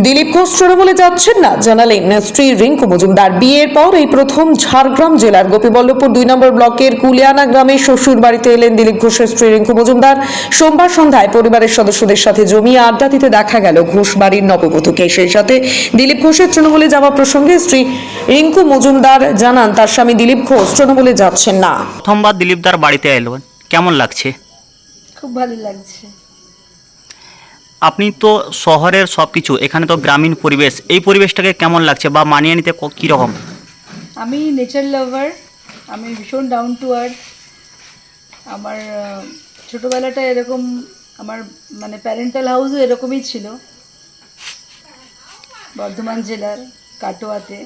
দিলীপ ঘোষ তৃণমূলে যাচ্ছেন না জানালেন স্ত্রী রিঙ্কু মজুমদার। বিয়ের পর এই প্রথম ঝাড়গ্রাম জেলার গোপীবল্লভপুর দুই নম্বর ব্লকের কুলিয়ানা গ্রামে শ্বশুর বাড়িতে এলেন দিলীপ ঘোষের স্ত্রী রিঙ্কু মজুমদার। সোমবার সন্ধ্যায় পরিবারের সদস্যদের সাথে জমিয়ে আড্ডা দিতে দেখা গেল ঘোষ বাড়ির নববধূকে। সেই সাথে দিলীপ ঘোষের তৃণমূলে যাওয়া প্রসঙ্গে স্ত্রী রিঙ্কু মজুমদার জানান তার স্বামী দিলীপ ঘোষ তৃণমূলে যাচ্ছেন না। প্রথমবার দিলীপদার বাড়িতে এলো কেমন লাগছে? খুব ভালো লাগছে। আপনি তো শহরের সব কিছু এখানে তো গ্রামীণ পরিবেশ, এই পরিবেশটাকে কেমন লাগছে বা মানিয়ে নিতে কীরকম আমি নেচার লাভার আমি ভীষণ ডাউন টু আর্থ আমার ছোটোবেলাটা এরকম, আমার মানে প্যারেন্টাল হাউসও এরকমই ছিল। বর্ধমান জেলার, কাটোয়াতে।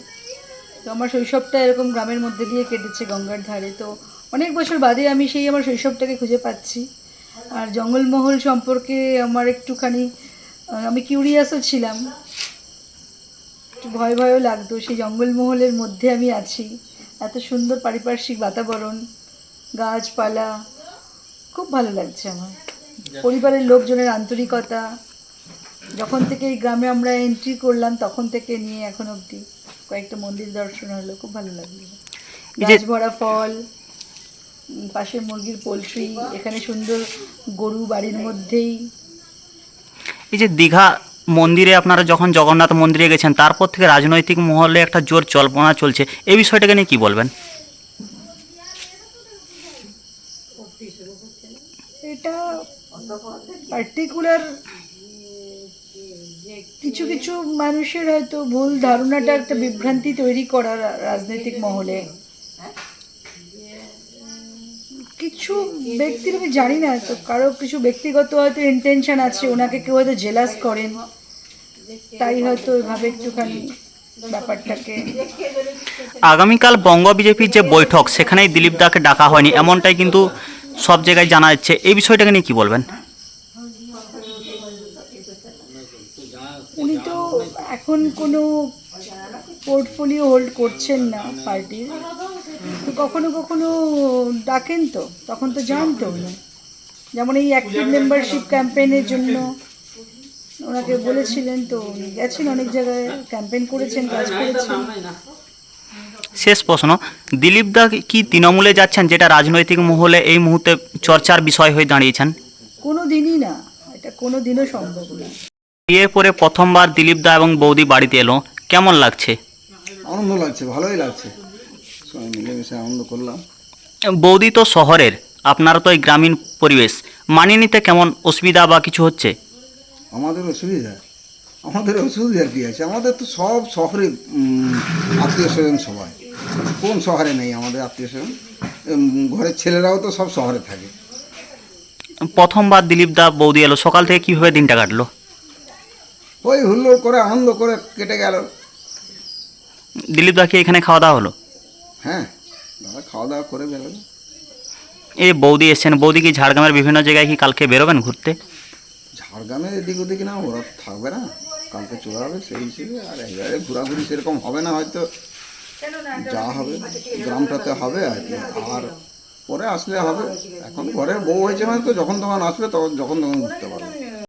তো আমার শৈশবটা এরকম গ্রামের মধ্যে দিয়ে কেটেছে গঙ্গার ধারে। তো অনেক বছর বাদে আমি সেই আমার শৈশবটাকে খুঁজে পাচ্ছি। আর জঙ্গলমহল সম্পর্কে আমার একটুখানি আমি কিউরিয়াসও ছিলাম। একটু ভয় ভয়ও লাগতো সেই জঙ্গলমহলের মধ্যে আমি আছি। এত সুন্দর পারিপার্শ্বিক বাতাবরণ গাছপালা খুব ভালো লাগছে আমার। পরিবারের লোকজনের আন্তরিকতা যখন থেকে এই গ্রামে আমরা এন্ট্রি করলাম তখন থেকে নিয়ে এখন অবধি কয়েকটা মন্দির দর্শন হলো খুব ভালো লাগল। গাছ ভরা ফল পাশে মুরগির পোলট্রি এখানে সুন্দর গরু বাড়ির মধ্যেই। এই যে দীঘা মন্দিরে আপনারা যখন জগন্নাথ মন্দিরে গেছেন তারপর থেকে রাজনৈতিক মহলে একটা জোর চল্পনা চলছে এই বিষয়টাকে নিয়ে কী বলবেন? এটা পার্টিকুলার কিছু কিছু মানুষের হয়তো ভুল ধারণাটা একটা বিভ্রান্তি তৈরি করা রাজনৈতিক মহলে। কিছু ব্যক্তির আমি জানি না তো কারও কিছু ব্যক্তিগত হয়তো ইন্টেনশন আছে ওনাকে কেউ হয়তো জেলাস করেন। তাই হয়তো এভাবে একটুখানি ব্যাপারটাকে আগামীকাল বঙ্গ বিজেপির যে বৈঠক সেখানেই দিলীপ দাকে ডাকা হয়নি এমনটাই কিন্তু সব জায়গায় জানা যাচ্ছে। এই বিষয়টাকে নিয়ে কী বলবেন? উনি তো এখন কোনো পোর্টফোলিও হোল্ড করছেন না পার্টির। তো কখনো কখনো ডাকেন তো তখন তো যান তো উনি। যেমন এই অ্যাক্টিভ মেম্বারশিপ ক্যাম্পেইনের জন্য ওনাকে বলেছিলেন তো উনি গেছেন অনেক জায়গায় ক্যাম্পেইন করেছেন কাজ করেছেন। শেষ প্রশ্ন দিলীপ দা কি তৃণমূলে যাচ্ছেন যেটা রাজনৈতিক মহলে এই মুহূর্তে চর্চার বিষয় হয়ে দাঁড়িয়েছেন? কোনো দিনই না এটা কোনো দিনও সম্ভব না। বিয়ের পরে প্রথমবার দিলীপ দা এবং বৌদি বাড়িতে এলো কেমন লাগছে? আনন্দ লাগছে ভালোই লাগছে। সবাই মিলেমিশে আনন্দ করলাম। বৌদি তো শহরের আপনারা তো এই গ্রামীণ পরিবেশ মানিয়ে নিতে কেমন অসুবিধা বা কিছু হচ্ছে? আমাদের অসুবিধা? আমাদের অসুবিধা কী আছে? আমাদের তো সব শহরে আত্মীয় স্বজন সবাই। কোন শহরে নেই আমাদের আত্মীয় স্বজন? ঘরের ছেলেরাও তো সব শহরে থাকে। প্রথমবার দিলীপ দা বৌদি এলো সকাল থেকে কীভাবে দিনটা কাটলো? ওই হুল্লোড় করে আনন্দ করে কেটে গেল। দিলীপ দা কি এখানে খাওয়া দাওয়া হলো? হ্যাঁ দাদা খাওয়া দাওয়া করে বেরোবে। এই বৌদি এসছেন। বৌদি কি ঝাড়গ্রামের বিভিন্ন জায়গায় কি কালকে বেরোবেন ঘুরতে? ঝাড়গ্রামে এদিক ওদিক না ওরা থাকবে না। কালকে চলে যাবে সেই হিসেবে আর এবারে ঘোরাঘুরি সেরকম হবে না হয়তো যা হবে গ্রামটাতে হবে আর কি। আর পরে আসলে হবে। এখন ঘরের বউ হয়েছে মানে তো যখন তখন আসবে তখন যখন তখন ঘুরতে পারবে।